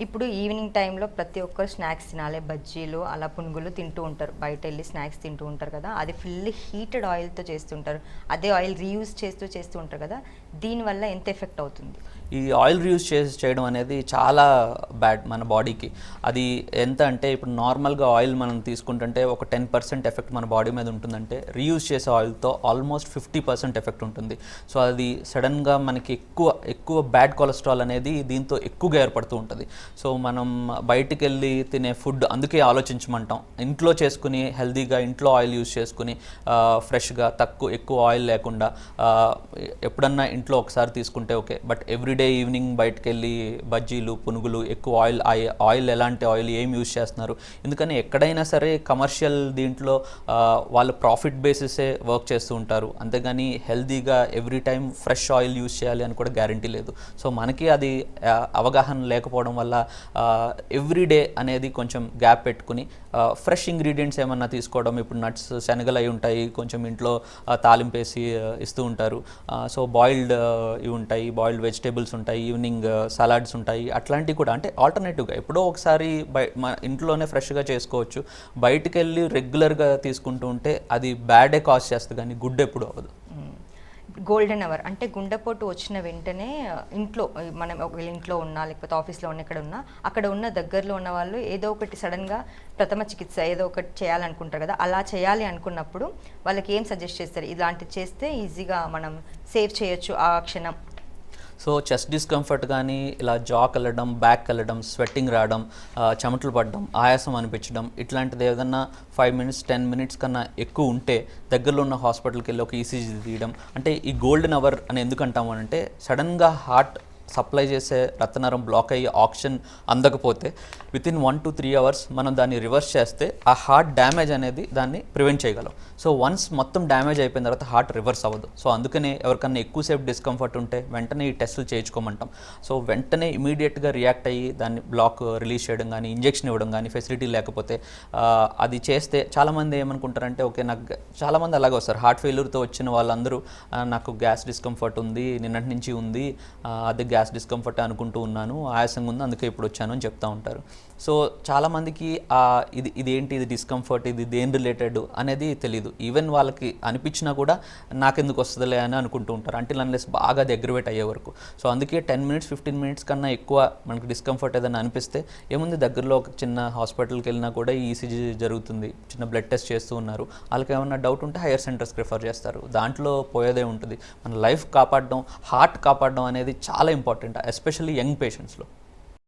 ఇప్పుడు ఈవినింగ్ టైంలో ప్రతి ఒక్కరు స్నాక్స్ తినాలి. బజ్జీలు అలా పునుగులు తింటూ ఉంటారు. బయట వెళ్ళి స్నాక్స్ తింటూ ఉంటారు కదా. అది ఫుల్ హీటెడ్ ఆయిల్తో చేస్తుంటారు అదే ఆయిల్ రీయూజ్ చేస్తూ చేస్తూ ఉంటారు కదా. దీనివల్ల ఎంత ఎఫెక్ట్ అవుతుంది? ఈ ఆయిల్ రీయూజ్ చేసి చేయడం అనేది చాలా బ్యాడ్ మన బాడీకి. అది ఎంత అంటే ఇప్పుడు నార్మల్గా ఆయిల్ మనం తీసుకుంటుంటే ఒక టెన్ పర్సెంట్ ఎఫెక్ట్ మన బాడీ మీద ఉంటుందంటే రీయూజ్ చేసే ఆయిల్తో ఆల్మోస్ట్ ఫిఫ్టీ పర్సెంట్ ఎఫెక్ట్ ఉంటుంది. సో అది సడన్గా మనకి ఎక్కువ ఎక్కువ బ్యాడ్ కొలెస్ట్రాల్ అనేది దీంతో ఎక్కువగా ఏర్పడుతూ ఉంటుంది. సో మనం బయటికి వెళ్ళి తినే ఫుడ్ అందుకే ఆలోచించమంటాం. ఇంట్లో చేసుకుని హెల్తీగా ఇంట్లో ఆయిల్ యూజ్ చేసుకుని ఫ్రెష్గా తక్కువ ఎక్కువ ఆయిల్ లేకుండా ఎప్పుడన్నా ఇంట్లో ఒకసారి తీసుకుంటే ఓకే. బట్ ఎవ్రీడే ఈవినింగ్ బయటకు వెళ్ళి బజ్జీలు పునుగులు ఎక్కువ ఆయిల్ ఆయిల్ ఎలాంటి ఆయిల్ ఏం యూజ్ చేస్తున్నారు? ఎందుకని ఎక్కడైనా సరే కమర్షియల్ దీంట్లో వాళ్ళు ప్రాఫిట్ బేసిసే వర్క్ చేస్తూ ఉంటారు. అంతేగాని హెల్తీగా every time fresh oil use చేయాలి అని కూడా గ్యారంటీ లేదు. సో మనకి అది అవగాహన లేకపోవడం వల్ల ఎవ్రీ డే అనేది కొంచెం గ్యాప్ పెట్టుకుని ఫ్రెష్ ఇంగ్రీడియంట్స్ ఏమన్నా తీసుకోవడం ఇప్పుడు నట్స్ శనగలు అయి ఉంటాయి కొంచెం ఇంట్లో తాలింపేసి ఇస్తూ ఉంటారు. సో బాయిల్డ్ ఇవి ఉంటాయి బాయిల్డ్ వెజిటేబుల్స్ ఉంటాయి ఈవినింగ్ సలాడ్స్ ఉంటాయి అట్లాంటివి కూడా. అంటే ఆల్టర్నేటివ్గా ఎప్పుడో ఒకసారి బయ మన ఇంట్లోనే ఫ్రెష్గా చేసుకోవచ్చు. బయటికి వెళ్ళి రెగ్యులర్గా తీసుకుంటూ ఉంటే అది బ్యాడే కాస్ట్ చేస్తుంది కానీ గుడ్ ఎప్పుడు అవ్వదు. గోల్డెన్ అవర్ అంటే గుండెపోటు వచ్చిన వెంటనే ఇంట్లో మనం ఒకవేళ ఇంట్లో ఉన్నా లేకపోతే ఆఫీస్లో ఉన్న ఎక్కడ ఉన్నా అక్కడ ఉన్న దగ్గరలో ఉన్న వాళ్ళు ఏదో ఒకటి సడన్గా ప్రథమ చికిత్స ఏదో ఒకటి చేయాలనుకుంటారు కదా అలా చేయాలి అనుకున్నప్పుడు వాళ్ళకి ఏం సజెస్ట్ చేస్తారు? ఇలాంటివి చేస్తే ఈజీగా మనం సేవ్ చేయొచ్చు ఆ క్షణం. సో చెస్ట్ డిస్కంఫర్ట్ కానీ ఇలా జాక్ వెళ్ళడం బ్యాక్ కలడం స్వెట్టింగ్ రావడం చెమటలు పడడం ఆయాసం అనిపించడం ఇట్లాంటిది ఏదన్నా ఫైవ్ మినిట్స్ టెన్ మినిట్స్ కన్నా ఎక్కువ ఉంటే దగ్గరలో ఉన్న హాస్పిటల్కి వెళ్ళి ఒక ఈసీజీ తీయడం. అంటే ఈ గోల్డెన్ అవర్ అని ఎందుకు అంటాము అంటే సడన్గా హార్ట్ సప్లై చేసే రత్నరం బ్లాక్ అయ్యి ఆప్షన్ అందకపోతే within one two three hours మనం దాన్ని రివర్స్ చేస్తే ఆ హార్ట్ డ్యామేజ్ అనేది దాన్ని ప్రివెంట్ చేయగలం. సో వన్స్ మొత్తం డ్యామేజ్ అయిపోయిన తర్వాత హార్ట్ రివర్స్ అవ్వదు. సో అందుకనే ఎవరికన్నా ఎక్కువసేపు డిస్కంఫర్ట్ ఉంటే వెంటనే ఈ టెస్టులు చేయించుకోమంటాం. సో వెంటనే ఇమీడియట్గా రియాక్ట్ అయ్యి దాన్ని బ్లాక్ రిలీజ్ చేయడం కానీ ఇంజెక్షన్ ఇవ్వడం కానీ ఫెసిలిటీ లేకపోతే అది చేస్తే చాలామంది ఏమనుకుంటారంటే ఓకే నాకు చాలామంది అలాగే వస్తారు. హార్ట్ ఫెయిల్యూర్తో వచ్చిన వాళ్ళందరూ నాకు గ్యాస్ డిస్కంఫర్ట్ ఉంది నిన్నటి నుంచి ఉంది అది గ్యాస్ డిస్కంఫర్ట్ అనుకుంటూ ఉన్నాను ఆయాసంగా ఉంది అందుకే ఇప్పుడు వచ్చాను అని చెప్తా ఉంటారు. సో చాలామందికి ఆ, ఇది ఇదేంటి ఇది డిస్కంఫర్ట్ ఇది దేని రిలేటెడ్ అనేది తెలియదు ఈవెన్ వాళ్ళకి అనిపించినా కూడా నాకెందుకు వస్తుందిలే అని అనుకుంటూ ఉంటారు అంటే అన్లెస్ బాగా దగ్గరవేట్ అయ్యే వరకు. సో అందుకే టెన్ మినిట్స్ ఫిఫ్టీన్ మినిట్స్ కన్నా ఎక్కువ మనకి డిస్కంఫర్ట్ ఏదైనా అనిపిస్తే ఏముంది దగ్గరలో ఒక చిన్న హాస్పిటల్కి వెళ్ళినా కూడా ఈసీజీ జరుగుతుంది చిన్న బ్లడ్ టెస్ట్ చేస్తూ ఉన్నారు. వాళ్ళకి ఏమైనా డౌట్ ఉంటే హైయర్ సెంటర్స్కి రిఫర్ చేస్తారు. దాంట్లో పోయేదే ఉంటుంది. మన లైఫ్ కాపాడడం హార్ట్ కాపాడడం అనేది చాలా ఇంపార్టెంట్ ఎస్పెషల్లీ యంగ్ పేషెంట్స్లో